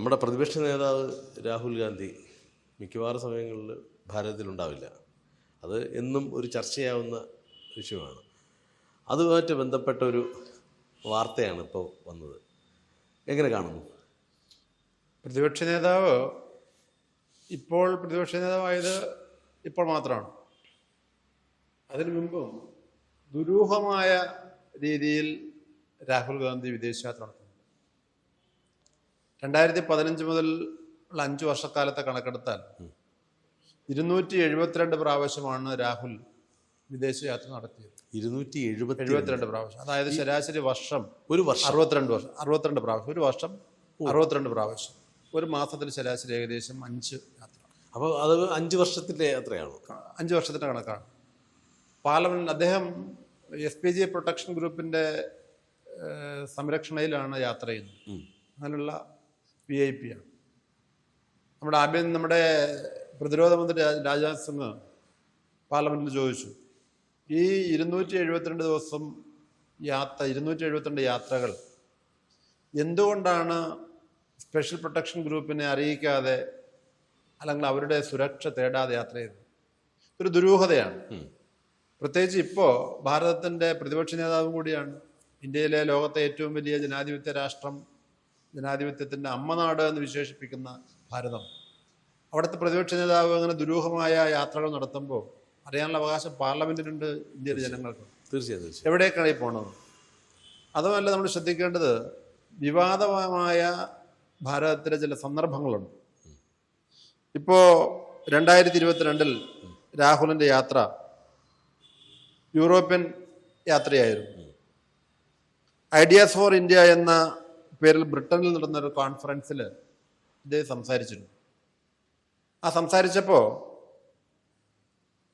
നമ്മുടെ പ്രതിപക്ഷ നേതാവ് രാഹുൽ ഗാന്ധി മിക്കവാറും സമയങ്ങളിൽ ഭാരതത്തിലുണ്ടാവില്ല. അത് എന്നും ഒരു ചർച്ചയാവുന്ന വിഷയമാണ്. അതുമായിട്ട് ബന്ധപ്പെട്ട ഒരു വാർത്തയാണ് ഇപ്പോൾ വന്നത്. എങ്ങനെ കാണുന്നു? പ്രതിപക്ഷ നേതാവ് ഇപ്പോൾ പ്രതിപക്ഷ നേതാവായത് ഇപ്പോൾ മാത്രമാണ്. അതിനു മുമ്പും ദുരൂഹമായ രീതിയിൽ രാഹുൽ ഗാന്ധി വിദേശയാത്ര നടത്തുന്നു രണ്ടായിരത്തി പതിനഞ്ച് മുതൽ ഉള്ള അഞ്ചു വർഷക്കാലത്തെ കണക്കെടുത്താൽ ഇരുന്നൂറ്റി എഴുപത്തിരണ്ട് പ്രാവശ്യമാണ് രാഹുൽ വിദേശയാത്ര നടത്തിയത്. ഇരുന്നൂറ്റി എഴുപത്തി എഴുപത്തിരണ്ട് പ്രാവശ്യം. അതായത് ശരാശരി വർഷം ഒരു വർഷം. അറുപത്തിരണ്ട് വർഷം. അറുപത്തിരണ്ട് പ്രാവശ്യം. ഒരു വർഷം അറുപത്തിരണ്ട് പ്രാവശ്യം. ഒരു മാസത്തിൽ ശരാശരി ഏകദേശം അഞ്ച് യാത്ര. അപ്പോൾ അത് അഞ്ച് വർഷത്തിന്റെ യാത്രയാണ്? അഞ്ച് വർഷത്തിന്റെ കണക്കാണ്. പാർലമെന്റ് അദ്ദേഹം എസ് പി ജി പ്രൊട്ടക്ഷൻ ഗ്രൂപ്പിന്റെ സംരക്ഷണയിലാണ് യാത്ര ചെയ്യുന്നത്. അങ്ങനെയുള്ള വി ഐ പി ആണ്. നമ്മുടെ ആഭ്യന്തര നമ്മുടെ പ്രതിരോധ മന്ത്രി രാജ്- രാജ്നാഥ് സിംഗ് പാർലമെന്റിൽ ചോദിച്ചു ഈ ഇരുന്നൂറ്റി എഴുപത്തിരണ്ട് ദിവസം യാത്ര ഇരുന്നൂറ്റി എഴുപത്തിരണ്ട് യാത്രകൾ എന്തുകൊണ്ടാണ് സ്പെഷ്യൽ പ്രൊട്ടക്ഷൻ ഗ്രൂപ്പിനെ അറിയിക്കാതെ അല്ലെങ്കിൽ അവരുടെ സുരക്ഷ തേടാതെ യാത്ര ചെയ്തത് ഒരു ദുരൂഹതയാണ്. പ്രത്യേകിച്ച് ഇപ്പോൾ ഭാരതത്തിന്റെ പ്രതിപക്ഷ നേതാവും കൂടിയാണ്. ഇന്ത്യയിലെ ലോകത്തെ ഏറ്റവും വലിയ ജനാധിപത്യ രാഷ്ട്രം ജനാധിപത്യത്തിന്റെ അമ്മനാട് എന്ന് വിശേഷിപ്പിക്കുന്ന ഭാരതം. അവിടുത്തെ പ്രതിപക്ഷ നേതാവ് അങ്ങനെ ദുരൂഹമായ യാത്രകൾ നടത്തുമ്പോൾ അറിയാനുള്ള അവകാശം പാർലമെന്റിനുണ്ട് ഇന്ത്യയിലെ ജനങ്ങൾക്ക്. തീർച്ചയായും തീർച്ചയായും. എവിടേക്കാണ് ഈ പോണത്? അതുമല്ല നമ്മൾ ശ്രദ്ധിക്കേണ്ടത് വിവാദമായ ഭാരതത്തിലെ ചില സന്ദർഭങ്ങളുണ്ട്. ഇപ്പോൾ രണ്ടായിരത്തി ഇരുപത്തിരണ്ടിൽ രാഹുലിന്റെ യാത്ര യൂറോപ്യൻ യാത്രയായിരുന്നു. ഐഡിയാസ് ഫോർ ഇന്ത്യ എന്ന പേരിൽ ബ്രിട്ടനിൽ നടന്ന ഒരു കോൺഫറൻസിൽ ഇദ്ദേഹം സംസാരിച്ചിരുന്നു. ആ സംസാരിച്ചപ്പോൾ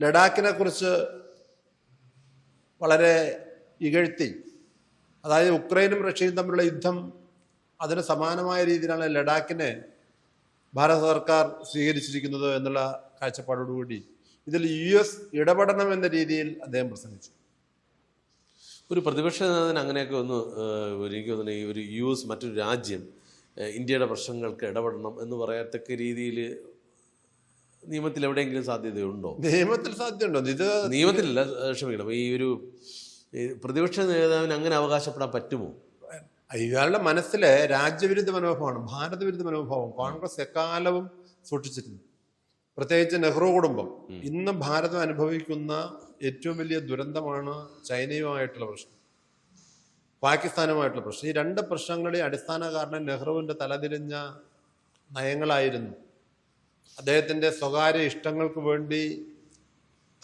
ലഡാക്കിനെ കുറിച്ച് വളരെ ഇകഴ്ത്തി അതായത് ഉക്രൈനും റഷ്യയും തമ്മിലുള്ള യുദ്ധം അതിന് സമാനമായ രീതിയിലാണ് ലഡാക്കിനെ ഭാരത സർക്കാർ സ്വീകരിച്ചിരിക്കുന്നത് എന്നുള്ള കാഴ്ചപ്പാടോടുകൂടി ഇതിൽ യു എസ് ഇടപെടണം എന്ന രീതിയിൽ അദ്ദേഹം പ്രസംഗിച്ചു. ഒരു പ്രതിപക്ഷ നേതാവിന് അങ്ങനെയൊക്കെ ഒന്ന് എനിക്ക് തോന്നുന്നു ഈ ഒരു യു എസ് മറ്റൊരു രാജ്യം ഇന്ത്യയുടെ പ്രശ്നങ്ങൾക്ക് ഇടപെടണം എന്ന് പറയത്തക്ക രീതിയിൽ നിയമത്തിൽ എവിടെയെങ്കിലും സാധ്യതയുണ്ടോ? നിയമത്തിൽ സാധ്യതയുണ്ടോ? ഇത് നിയമത്തിലല്ല ക്ഷമിക്കണം. ഈ ഒരു പ്രതിപക്ഷ നേതാവിന് അങ്ങനെ അവകാശപ്പെടാൻ പറ്റുമോ? ഇയാളുടെ മനസ്സിലെ രാജ്യവിരുദ്ധ മനോഭാവമാണ് ഭാരതവിരുദ്ധ മനോഭാവം. കോൺഗ്രസ് എക്കാലവും സൂക്ഷിച്ചിരുന്നു. പ്രത്യേകിച്ച് നെഹ്റു കുടുംബം. ഇന്ന് ഭാരതം അനുഭവിക്കുന്ന ഏറ്റവും വലിയ ദുരന്തമാണ് ചൈനയുമായിട്ടുള്ള പ്രശ്നം. പാകിസ്ഥാനുമായിട്ടുള്ള പ്രശ്നം. ഈ രണ്ട് പ്രശ്നങ്ങളുടെ അടിസ്ഥാന കാരണം നെഹ്റുവിന്റെ തലതിരിഞ്ഞ നയങ്ങളായിരുന്നു. അദ്ദേഹത്തിന്റെ സ്വകാര്യ ഇഷ്ടങ്ങൾക്ക് വേണ്ടി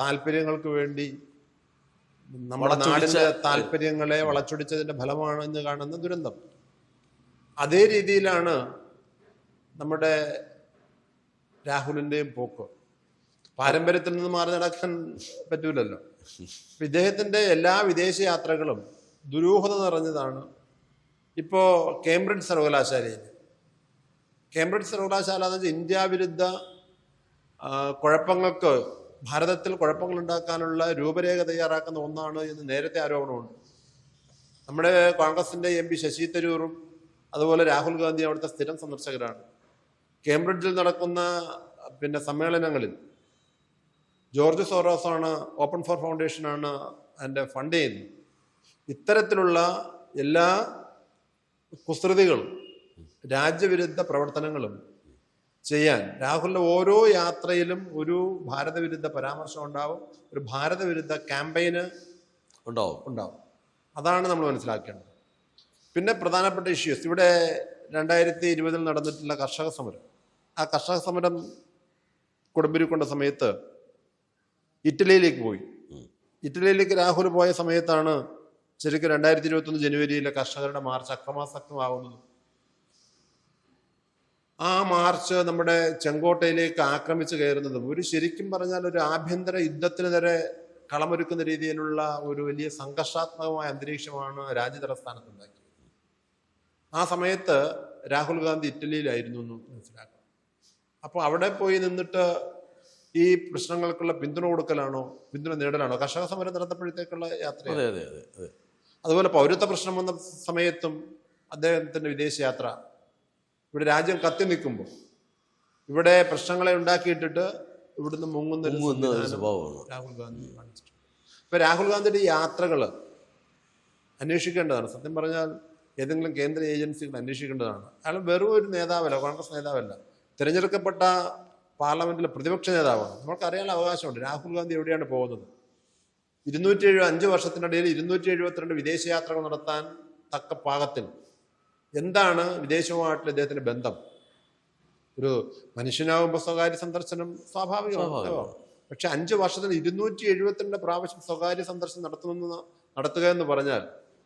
താല്പര്യങ്ങൾക്ക് വേണ്ടി നമ്മുടെ നാടിന്റെ താല്പര്യങ്ങളെ വളച്ചൊടിച്ചതിന്റെ ഫലമാണെന്ന് കാണുന്ന ദുരന്തം. അതേ രീതിയിലാണ് നമ്മുടെ രാഹുലിന്റെയും പോക്ക്. പാരമ്പര്യത്തിൽ നിന്ന് മാറി നടക്കാൻ പറ്റൂലല്ലോ. ഇദ്ദേഹത്തിന്റെ എല്ലാ വിദേശ യാത്രകളും ദുരൂഹത നിറഞ്ഞതാണ് ഇപ്പോ കേംബ്രിഡ്ജ് സർവകലാശാലയിൽ. കേംബ്രിഡ്ജ് സർവകലാശാല എന്ന് വെച്ചാൽ ഇന്ത്യ വിരുദ്ധ കുഴപ്പങ്ങൾക്ക് ഭാരതത്തിൽ കുഴപ്പങ്ങൾ ഉണ്ടാക്കാനുള്ള രൂപരേഖ തയ്യാറാക്കുന്ന ഒന്നാണ് എന്ന് നേരത്തെ ആരോപണമുണ്ട്. നമ്മുടെ കോൺഗ്രസിന്റെ എം പി ശശി തരൂറും അതുപോലെ രാഹുൽ ഗാന്ധി അവിടുത്തെ സ്ഥിരം സന്ദർശകരാണ്. കേംബ്രിഡ്ജിൽ നടക്കുന്ന പിന്നെ സമ്മേളനങ്ങളിൽ ജോർജ് സോറോസാണ് ഓപ്പൺ ഫോർ ഫൗണ്ടേഷനാണ് അതിന്റെ ഫണ്ട് ചെയ്യുന്നത്. ഇത്തരത്തിലുള്ള എല്ലാ കുസൃതികളും രാജ്യവിരുദ്ധ പ്രവർത്തനങ്ങളും ചെയ്യാൻ രാഹുലിന്റെ ഓരോ യാത്രയിലും ഒരു ഭാരതവിരുദ്ധ പരാമർശം ഉണ്ടാവും ഒരു ഭാരതവിരുദ്ധ ക്യാമ്പയിന് ഉണ്ടാവും. ഉണ്ടാവും. അതാണ് നമ്മൾ മനസ്സിലാക്കേണ്ടത്. പിന്നെ പ്രധാനപ്പെട്ട ഇഷ്യൂസ് ഇവിടെ രണ്ടായിരത്തി ഇരുപതിൽ നടന്നിട്ടുള്ള കർഷക സമരം. ആ കർഷക സമരം കൊടുമ്പിരിക്കൊണ്ട സമയത്ത് ഇറ്റലിയിലേക്ക് പോയി. ഇറ്റലിയിലേക്ക് രാഹുൽ പോയ സമയത്താണ് ശരിക്കും രണ്ടായിരത്തി ഇരുപത്തൊന്ന് ജനുവരിയിലെ കർഷകരുടെ മാർച്ച് അക്രമാസക്തമാകുന്നത് ആ മാർച്ച് നമ്മുടെ ചെങ്കോട്ടയിലേക്ക് ആക്രമിച്ചു കയറുന്നത് ഒരു ശരിക്കും പറഞ്ഞാൽ ഒരു ആഭ്യന്തര യുദ്ധത്തിന് നേരെ കളമൊരുക്കുന്ന രീതിയിലുള്ള ഒരു വലിയ സംഘർഷാത്മകമായ അന്തരീക്ഷമാണ് രാജ്യതലസ്ഥാനത്ത് ഉണ്ടാക്കിയത് ആ സമയത്ത് രാഹുൽ ഗാന്ധി ഇറ്റലിയിലായിരുന്നു എന്ന് മനസ്സിലാക്കണം. അപ്പോൾ അവിടെ പോയി നിന്നിട്ട് ഈ പ്രശ്നങ്ങൾക്കുള്ള പിന്തുണ കൊടുക്കലാണോ? പിന്തുണ നേടലാണോ? കർഷക സമരം നടന്നപ്പോഴത്തേക്കുള്ള യാത്ര അതെ അതെ അതെ അതെ. അതുപോലെ പൗരത്വ പ്രശ്നം വന്ന സമയത്തും അദ്ദേഹത്തിന്റെ വിദേശ യാത്ര. ഇവിടെ രാജ്യം കത്തി നിൽക്കുമ്പോൾ ഇവിടെ പ്രശ്നങ്ങളെ ഉണ്ടാക്കിയിട്ടിട്ട് ഇവിടുന്ന് മുങ്ങുന്ന രാഹുൽ ഗാന്ധി ഇപ്പൊ രാഹുൽ ഗാന്ധിയുടെ യാത്രകൾ അന്വേഷിക്കേണ്ടതാണ്. സത്യം പറഞ്ഞാൽ ഏതെങ്കിലും കേന്ദ്ര ഏജൻസികൾ അന്വേഷിക്കേണ്ടതാണ്. അയാൾ വെറും ഒരു നേതാവല്ല കോൺഗ്രസ് നേതാവല്ല. തിരഞ്ഞെടുക്കപ്പെട്ട പാർലമെന്റിലെ പ്രതിപക്ഷ നേതാവാണ്. നമുക്കറിയാനുള്ള അവകാശമുണ്ട്. രാഹുൽ ഗാന്ധി എവിടെയാണ് പോകുന്നത്? ഇരുന്നൂറ്റി എഴുപത് അഞ്ച് വർഷത്തിനിടയിൽ ഇരുന്നൂറ്റി എഴുപത്തിരണ്ട് വിദേശയാത്രകൾ നടത്താൻ തക്ക പാകത്തിൽ എന്താണ് വിദേശവുമായിട്ടുള്ള ഇദ്ദേഹത്തിന്റെ ബന്ധം? ഒരു മനുഷ്യനാകുമ്പോൾ സ്വകാര്യ സന്ദർശനം സ്വാഭാവികമാണ് സ്വാഭാവികമാണ്. പക്ഷെ അഞ്ച് വർഷത്തിന് ഇരുന്നൂറ്റി എഴുപത്തിരണ്ട് പ്രാവശ്യം സ്വകാര്യ സന്ദർശനം നടത്തുമെന്ന് നടത്തുക എന്ന് പറഞ്ഞാൽ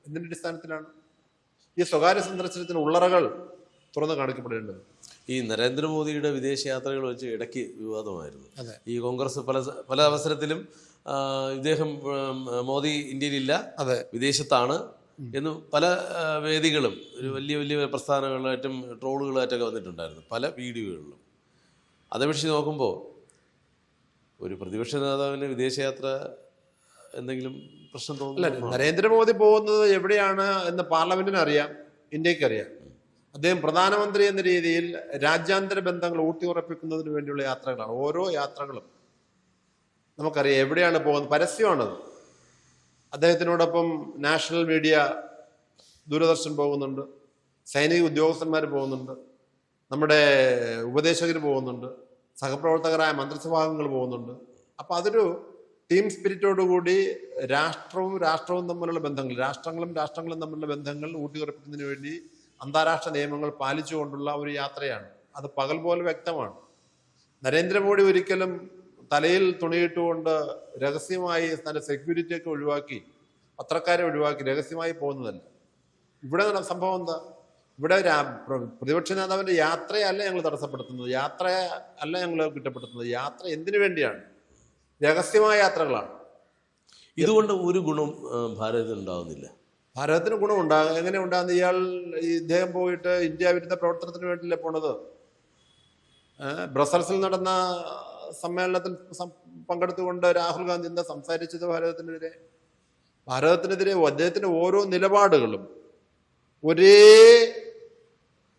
എന്തിന്റെ അടിസ്ഥാനത്തിലാണ്? ഈ സ്വകാര്യ സന്ദർശനത്തിന് ഉള്ളറകൾ തുറന്നു കാണിക്കപ്പെടേണ്ടത് ഈ നരേന്ദ്രമോദിയുടെ വിദേശയാത്രകൾ വെച്ച് ഇടയ്ക്ക് വിവാദമായിരുന്നു. ഈ കോൺഗ്രസ് പല പല അവസരത്തിലും ഇദ്ദേഹം മോദി ഇന്ത്യയിലില്ല അതെ. വിദേശത്താണ് എന്ന് പല വേദികളും ഒരു വലിയ വലിയ പ്രസ്ഥാനങ്ങളായിട്ടും ട്രോളുകളായിട്ടൊക്കെ വന്നിട്ടുണ്ടായിരുന്നു പല വീഡിയോകളിലും. അതപേക്ഷിച്ച് നോക്കുമ്പോൾ ഒരു പ്രതിപക്ഷ നേതാവിന് വിദേശയാത്ര എന്തെങ്കിലും പ്രശ്നം അല്ല തോന്നുന്നു നരേന്ദ്രമോദി പോകുന്നത് എവിടെയാണ് എന്ന് പാർലമെന്റിന് അറിയാം ഇന്ത്യയ്ക്ക് അറിയാം അദ്ദേഹം പ്രധാനമന്ത്രി എന്ന രീതിയിൽ രാജ്യാന്തര ബന്ധങ്ങൾ ഊട്ടിയുറപ്പിക്കുന്നതിന് വേണ്ടിയുള്ള യാത്രകളാണ്. ഓരോ യാത്രകളും നമുക്കറിയാം എവിടെയാണ് പോകുന്നത്. പരസ്യമാണത്. അദ്ദേഹത്തിനോടൊപ്പം നാഷണൽ മീഡിയ ദൂരദർശൻ പോകുന്നുണ്ട്. സൈനിക ഉദ്യോഗസ്ഥന്മാർ പോകുന്നുണ്ട്. നമ്മുടെ ഉപദേശകർ പോകുന്നുണ്ട്. സഹപ്രവർത്തകരായ മന്ത്രിസഭാംഗങ്ങൾ പോകുന്നുണ്ട്. അപ്പം അതൊരു ടീം സ്പിരിറ്റോടുകൂടി രാഷ്ട്രവും രാഷ്ട്രവും തമ്മിലുള്ള ബന്ധങ്ങൾ രാഷ്ട്രങ്ങളും രാഷ്ട്രങ്ങളും തമ്മിലുള്ള ബന്ധങ്ങൾ ഊട്ടിയുറപ്പിക്കുന്നതിന് വേണ്ടി അന്താരാഷ്ട്ര നിയമങ്ങൾ പാലിച്ചുകൊണ്ടുള്ള ഒരു യാത്രയാണ്. അത് പകൽ പോലെ വ്യക്തമാണ്. നരേന്ദ്രമോദി ഒരിക്കലും തലയിൽ തുണിയിട്ടുകൊണ്ട് രഹസ്യമായി തന്റെ സെക്യൂരിറ്റിയൊക്കെ ഒഴിവാക്കി പത്രക്കാരെ ഒഴിവാക്കി രഹസ്യമായി പോകുന്നതല്ല. ഇവിടെ സംഭവം എന്താ? ഇവിടെ പ്രതിപക്ഷ നേതാവിന്റെ യാത്രയല്ല ഞങ്ങൾ തടസ്സപ്പെടുത്തുന്നത്. യാത്ര അല്ല ഞങ്ങൾ കുറ്റപ്പെടുത്തുന്നത്. യാത്ര എന്തിനു വേണ്ടിയാണ്? രഹസ്യമായ യാത്രകളാണ്. ഇതുകൊണ്ട് ഒരു ഗുണം ഭാരതത്തിൽ ഉണ്ടാകുന്നില്ല ഭാരതത്തിന് ഗുണമുണ്ടാകും എങ്ങനെ ഉണ്ടാകുന്ന ഇയാൾ ഇദ്ദേഹം പോയിട്ട് ഇന്ത്യ വിരുദ്ധ പ്രവർത്തനത്തിന് വേണ്ടിയില്ല പോണത്? ബ്രസൽസിൽ നടന്ന സമ്മേളനത്തിൽ പങ്കെടുത്തുകൊണ്ട് രാഹുൽ ഗാന്ധി എന്താ സംസാരിച്ചത് ഭാരതത്തിനെതിരെ? ഭാരതത്തിനെതിരെ അദ്ദേഹത്തിന്റെ ഓരോ നിലപാടുകളും ഒരേ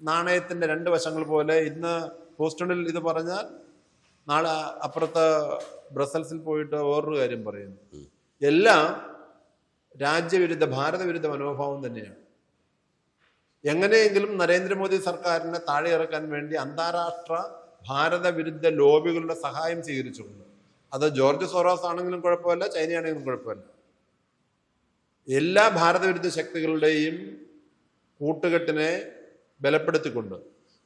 നാണയത്തിന്റെ രണ്ട് വശങ്ങൾ പോലെ ഇന്ന് ഹൂസ്റ്റണിൽ ഇത് പറഞ്ഞാൽ നാളെ അപ്പുറത്ത് ബ്രസൽസിൽ പോയിട്ട് വേറൊരു കാര്യം പറയുന്നു. എല്ലാം രാജ്യവിരുദ്ധ ഭാരതവിരുദ്ധ മനോഭാവം തന്നെയാണ്. എങ്ങനെയെങ്കിലും നരേന്ദ്രമോദി സർക്കാരിനെ താഴെ ഇറക്കാൻ വേണ്ടി അന്താരാഷ്ട്ര ഭാരതവിരുദ്ധ ലോബികളുടെ സഹായം സ്വീകരിച്ചുകൊണ്ട് അത് ജോർജ് സോറോസ് ആണെങ്കിലും കുഴപ്പമില്ല ചൈനയാണെങ്കിലും കുഴപ്പമില്ല. എല്ലാ ഭാരതവിരുദ്ധ ശക്തികളുടെയും കൂട്ടുകെട്ടിനെ ബലപ്പെടുത്തിക്കൊണ്ട്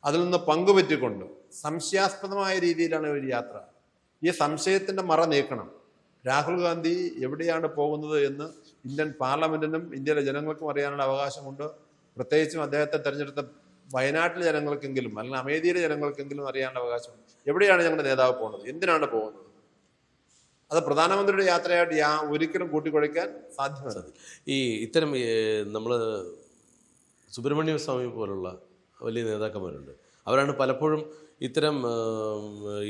അതിൽ നിന്ന് പങ്കുപറ്റിക്കൊണ്ട് സംശയാസ്പദമായ രീതിയിലാണ് ഒരു യാത്ര. ഈ സംശയത്തിന്റെ മറ നീക്കണം. രാഹുൽ ഗാന്ധി എവിടെയാണ് പോകുന്നത് എന്ന് ഇന്ത്യൻ പാർലമെന്റിനും ഇന്ത്യയിലെ ജനങ്ങൾക്കും അറിയാനുള്ള അവകാശമുണ്ട്. പ്രത്യേകിച്ചും അദ്ദേഹത്തെ തെരഞ്ഞെടുത്ത വയനാട്ടിലെ ജനങ്ങൾക്കെങ്കിലും അല്ലെങ്കിൽ അമേരിയയിലെ ജനങ്ങൾക്കെങ്കിലും അറിയാനുള്ള അവകാശമുണ്ട്. എവിടെയാണ് ഞങ്ങളുടെ നേതാവ് പോകുന്നത്? എന്തിനാണ് പോകുന്നത്? അത് പ്രധാനമന്ത്രിയുടെ യാത്രയായിട്ട് യാ ഒരിക്കലും കൂട്ടിക്കുഴയ്ക്കാൻ സാധ്യമല്ല. ഈ ഇത്തരം നമ്മൾ സുബ്രഹ്മണ്യ സ്വാമി പോലുള്ള വലിയ നേതാക്കന്മാരുണ്ട്. അവരാണ് പലപ്പോഴും ഇത്തരം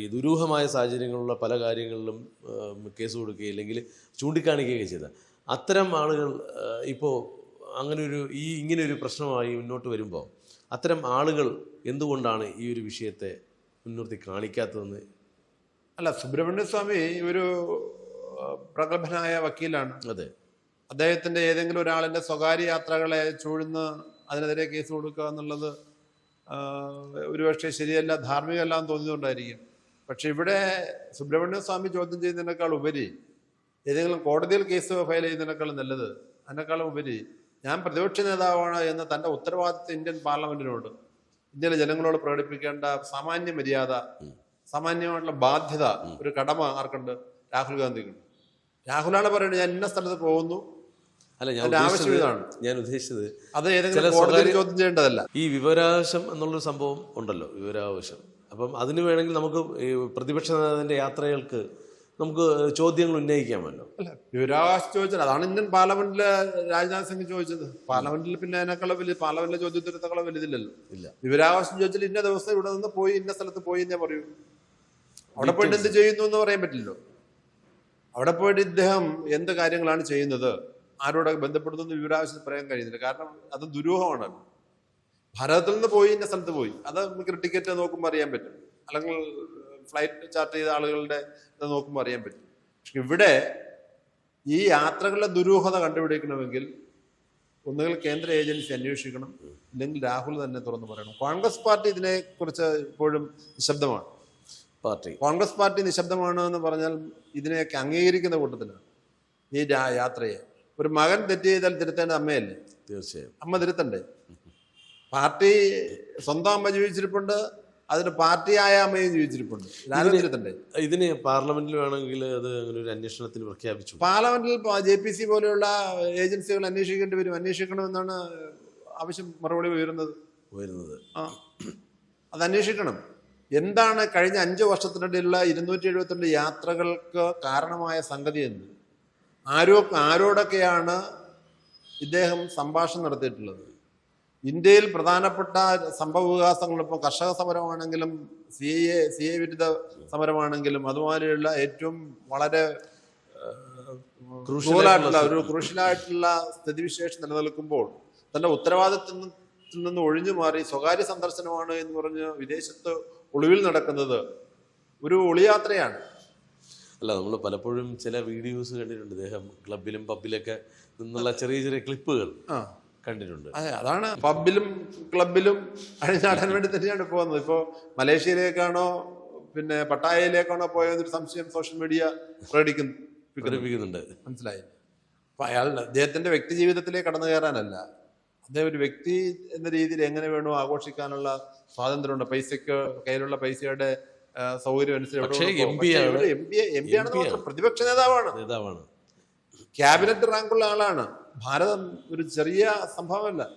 ഈ ദുരൂഹമായ സാഹചര്യങ്ങളുള്ള പല കാര്യങ്ങളിലും കേസ് കൊടുക്കുകയും അല്ലെങ്കിൽ ചൂണ്ടിക്കാണിക്കുകയൊക്കെ ചെയ്ത. അത്തരം ആളുകൾ ഇപ്പോൾ അങ്ങനെ ഒരു ഈ ഇങ്ങനെ ഒരു പ്രശ്നമായി മുന്നോട്ട് വരുമ്പോൾ അത്തരം ആളുകൾ എന്തുകൊണ്ടാണ് ഈ ഒരു വിഷയത്തെ മുൻനിർത്തി കാണിക്കാത്തതെന്ന്? അല്ല സുബ്രഹ്മണ്യസ്വാമി ഒരു പ്രഗത്ഭനായ വക്കീലാണ്. അതെ. അദ്ദേഹത്തിന്റെ ഏതെങ്കിലും ഒരാളിന്റെ സ്വകാര്യ യാത്രകളെ ചൂഴ്ന്ന് അതിനെതിരെ കേസ് കൊടുക്കുക എന്നുള്ളത് ഒരുപക്ഷെ ശരിയല്ല ധാർമ്മികമല്ല എന്ന് തോന്നിയതുകൊണ്ടായിരിക്കും. പക്ഷെ ഇവിടെ സുബ്രഹ്മണ്യ സ്വാമി ചോദ്യം ചെയ്യുന്നതിനേക്കാൾ ഉപരി ഏതെങ്കിലും കോടതിയിൽ കേസ് ഫയൽ ചെയ്യുന്നതിനേക്കാൾ നല്ലത് അതിനേക്കാളും ഉപരി ഞാൻ പ്രതിപക്ഷ നേതാവാണ് എന്ന തന്റെ ഉത്തരവാദിത്വം ഇന്ത്യൻ പാർലമെന്റിനോട് ഇന്ത്യയിലെ ജനങ്ങളോട് പ്രകടിപ്പിക്കേണ്ട സാമാന്യ മര്യാദ സാമാന്യമായിട്ടുള്ള ബാധ്യത ഒരു കടമ ആർക്കുണ്ട്? രാഹുൽ ഗാന്ധിക്കുണ്ട്. രാഹുലാണ് പറയുന്നത് ഞാൻ ഇന്ന സ്ഥലത്ത് പോകുന്നു അല്ല ഞാൻ ഉദ്ദേശിച്ചത് ഞാൻ ഉദ്ദേശിച്ചത് അത് ചില ഏതെങ്കിലും ചോദ്യം ചെയ്യേണ്ടതല്ല. ഈ വിവരാവശം എന്നുള്ളൊരു സംഭവം ഉണ്ടല്ലോ വിവരാവശം അപ്പം അതിന് വേണമെങ്കിൽ നമുക്ക് ഈ പ്രതിപക്ഷ നേതാവിന്റെ യാത്രകൾക്ക് നമുക്ക് ചോദ്യങ്ങൾ ഉന്നയിക്കാമല്ലോ. അല്ല വിവരാവകാശം ചോദിച്ചത് അതാണ് ഇന്ത്യൻ പാർലമെന്റിൽ രാജ്നാഥ് സിംഗ് ചോദിച്ചത്. പാർലമെന്റിൽ പിന്നെ അതിനേക്കാളും വലിയ പാർലമെന്റിലെ ചോദ്യത്തിനേക്കാളും വലുതില്ലല്ലോ. ഇല്ല. വിവരാവകാശം ചോദിച്ചാൽ ഇന്ന ദിവസം ഇവിടെ നിന്ന് പോയി ഇന്ന സ്ഥലത്ത് പോയി എന്നേ പറയൂ. അവിടെ പോയിട്ട് എന്ത് ചെയ്യുന്നു എന്ന് പറയാൻ പറ്റില്ലല്ലോ. അവിടെ പോയിട്ട് ഇദ്ദേഹം എന്ത് കാര്യങ്ങളാണ് ചെയ്യുന്നത്? ആരോടൊക്കെ ബന്ധപ്പെടുന്നു എന്ന് വിവരാവകാശത്തിൽ പറയാൻ കഴിയുന്നില്ല. കാരണം അത് ദുരൂഹമാണ്. ഭാരതത്തിൽ നിന്ന് പോയി ഇന്ന സ്ഥലത്ത് പോയി. അത് നമുക്ക് ടിക്കറ്റ് നോക്കുമ്പോൾ അറിയാൻ പറ്റും. അല്ലെങ്കിൽ ഫ്ലൈറ്റ് ചാർട്ട് ചെയ്ത ആളുകളുടെ ഇത് നോക്കുമ്പോൾ അറിയാൻ പറ്റും. പക്ഷെ ഇവിടെ ഈ യാത്രകളുടെ ദുരൂഹത കണ്ടുപിടിക്കണമെങ്കിൽ ഒന്നുകിൽ കേന്ദ്ര ഏജൻസി അന്വേഷിക്കണം. അല്ലെങ്കിൽ രാഹുൽ തന്നെ തുറന്നു പറയണം. കോൺഗ്രസ് പാർട്ടി ഇതിനെ കുറിച്ച് ഇപ്പോഴും നിശബ്ദമാണ്. പാർട്ടി. കോൺഗ്രസ് പാർട്ടി നിശബ്ദമാണ് എന്ന് പറഞ്ഞാൽ ഇതിനെയൊക്കെ അംഗീകരിക്കുന്ന കൂട്ടത്തിലാണ് ഈ യാത്രയെ. ഒരു മകൻ തെറ്റ് ചെയ്താൽ തിരുത്തേണ്ട അമ്മയല്ലേ? തീർച്ചയായും. അമ്മ തിരുത്തണ്ടേ? പാർട്ടി സ്വന്തം അമ്മ ജീവിച്ചിരിപ്പുണ്ട് അതിന് പാർട്ടിയായ അമ്മയും ജീവിച്ചിരിപ്പുണ്ട്. ലാലും തിരുത്തണ്ടേ? ഇതിന് പാർലമെന്റിൽ വേണമെങ്കിൽ അത് അങ്ങനെ ഒരു അന്വേഷണത്തിന് പ്രഖ്യാപിച്ചു. പാർലമെന്റിൽ ജെ പി സി പോലെയുള്ള ഏജൻസികൾ അന്വേഷിക്കേണ്ടി വരും. അന്വേഷിക്കണമെന്നാണ് ആവശ്യം മറുപടി ഉയരുന്നത്. ഉയരുന്നത്. ആ. അത് അന്വേഷിക്കണം. എന്താണ് കഴിഞ്ഞ അഞ്ച് വർഷത്തിനിടയിലുള്ള ഇരുന്നൂറ്റി എഴുപത്തിരണ്ട് യാത്രകൾക്ക് കാരണമായ സംഗതി എന്ത്? ആരോ ആരോടൊക്കെയാണ് ഇദ്ദേഹം സംഭാഷണം നടത്തിയിട്ടുള്ളത്? ഇന്ത്യയിൽ പ്രധാനപ്പെട്ട സംഭവ വികാസങ്ങൾ ഇപ്പോൾ കർഷക സമരമാണെങ്കിലും സി എ സി എ വിരുദ്ധ സമരമാണെങ്കിലും അതുമാതിരിയുള്ള ഏറ്റവും വളരെ ക്രൂഷ്യലായിട്ടുള്ള ഒരു ക്രൂഷ്യലായിട്ടുള്ള സ്ഥിതിവിശേഷം നിലനിൽക്കുമ്പോൾ തന്റെ ഉത്തരവാദിത്തത്തിൽ നിന്ന് ഒഴിഞ്ഞു മാറി സ്വകാര്യ സന്ദർശനമാണ് എന്ന് പറഞ്ഞ് വിദേശത്ത് ഒളിവിൽ നടക്കുന്നത് ഒരു ഒളിയാത്രയാണ്. അല്ല നമ്മൾ പലപ്പോഴും ചില വീഡിയോസ് കണ്ടിട്ടുണ്ട്. ഇദ്ദേഹം ക്ലബിലും പബ്ബിലൊക്കെ നിന്നുള്ള ചെറിയ ചെറിയ ക്ലിപ്പുകൾ കണ്ടിട്ടുണ്ട്. അതെ അതാണ് പബ്ബിലും ക്ലബിലും അഴിഞ്ഞാടാൻ വേണ്ടി തന്നെയാണ് പോകുന്നത്. ഇപ്പോ മലേഷ്യയിലേക്കാണോ പിന്നെ പട്ടായയിലേക്കാണോ പോയതൊരു സംശയം സോഷ്യൽ മീഡിയ പ്രകടിപ്പിക്കുന്നുണ്ട്. മനസ്സിലായി. അപ്പൊ അയാൾ അദ്ദേഹത്തിന്റെ വ്യക്തി ജീവിതത്തിലേക്ക് കടന്നു കയറാനല്ല. അദ്ദേഹം ഒരു വ്യക്തി എന്ന രീതിയിൽ എങ്ങനെ വേണോ ആഘോഷിക്കാനുള്ള സ്വാതന്ത്ര്യമുണ്ട്. പൈസയ്ക്ക് കയ്യിലുള്ള പൈസയുടെ സൗകര്യം അനുസരിച്ച് പ്രതിപക്ഷ നേതാവാണ്. നേതാവാണ്. ക്യാബിനറ്റ് റാങ്കുള്ള ആളാണ്. ഭാരതം ഒരു ചെറിയ സംഭവമല്ല.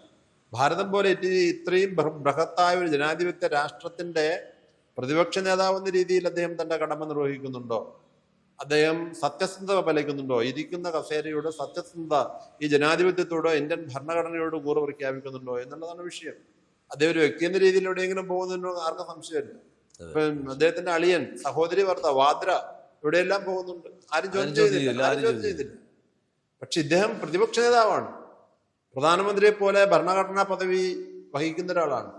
ഭാരതം പോലെ ഇത്രയും ബൃഹത്തായ ഒരു ജനാധിപത്യ രാഷ്ട്രത്തിന്റെ പ്രതിപക്ഷ നേതാവ് എന്ന രീതിയിൽ അദ്ദേഹം തന്റെ കടമ നിർവഹിക്കുന്നുണ്ടോ? അദ്ദേഹം സത്യസന്ധത പാലിക്കുന്നുണ്ടോ? ഇരിക്കുന്ന കസേരയോട് സത്യസന്ധത ഈ ജനാധിപത്യത്തോടോ ഇന്ത്യൻ ഭരണഘടനയോട് കൂറ് പ്രഖ്യാപിക്കുന്നുണ്ടോ എന്നുള്ളതാണ് വിഷയം. അദ്ദേഹം ഒരു വ്യക്തി എന്ന രീതിയിൽ എവിടെയെങ്കിലും പോകുന്നതിനോ ആർക്കും സംശയമില്ല. അദ്ദേഹത്തിന്റെ അളിയൻ സഹോദരി ഭർത്താവ് വാദ്ര ഇവിടെയെല്ലാം പോകുന്നുണ്ട്. ആരും ചോദ്യം ചെയ്തില്ല. ആരും ചോദ്യം ചെയ്തില്ല. പക്ഷെ ഇദ്ദേഹം പ്രതിപക്ഷ നേതാവാണ്. പ്രധാനമന്ത്രിയെ പോലെ ഭരണഘടനാ പദവി വഹിക്കുന്ന ഒരാളാണ്.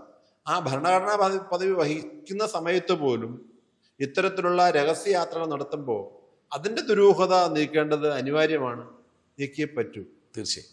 ആ ഭരണഘടനാ പദവി പദവി വഹിക്കുന്ന സമയത്ത് പോലും ഇത്തരത്തിലുള്ള രഹസ്യയാത്രകൾ നടത്തുമ്പോൾ അതിന്റെ ദുരൂഹത നീക്കേണ്ടത് അനിവാര്യമാണ്. നീക്കിയേ പറ്റൂ. തീർച്ചയായും.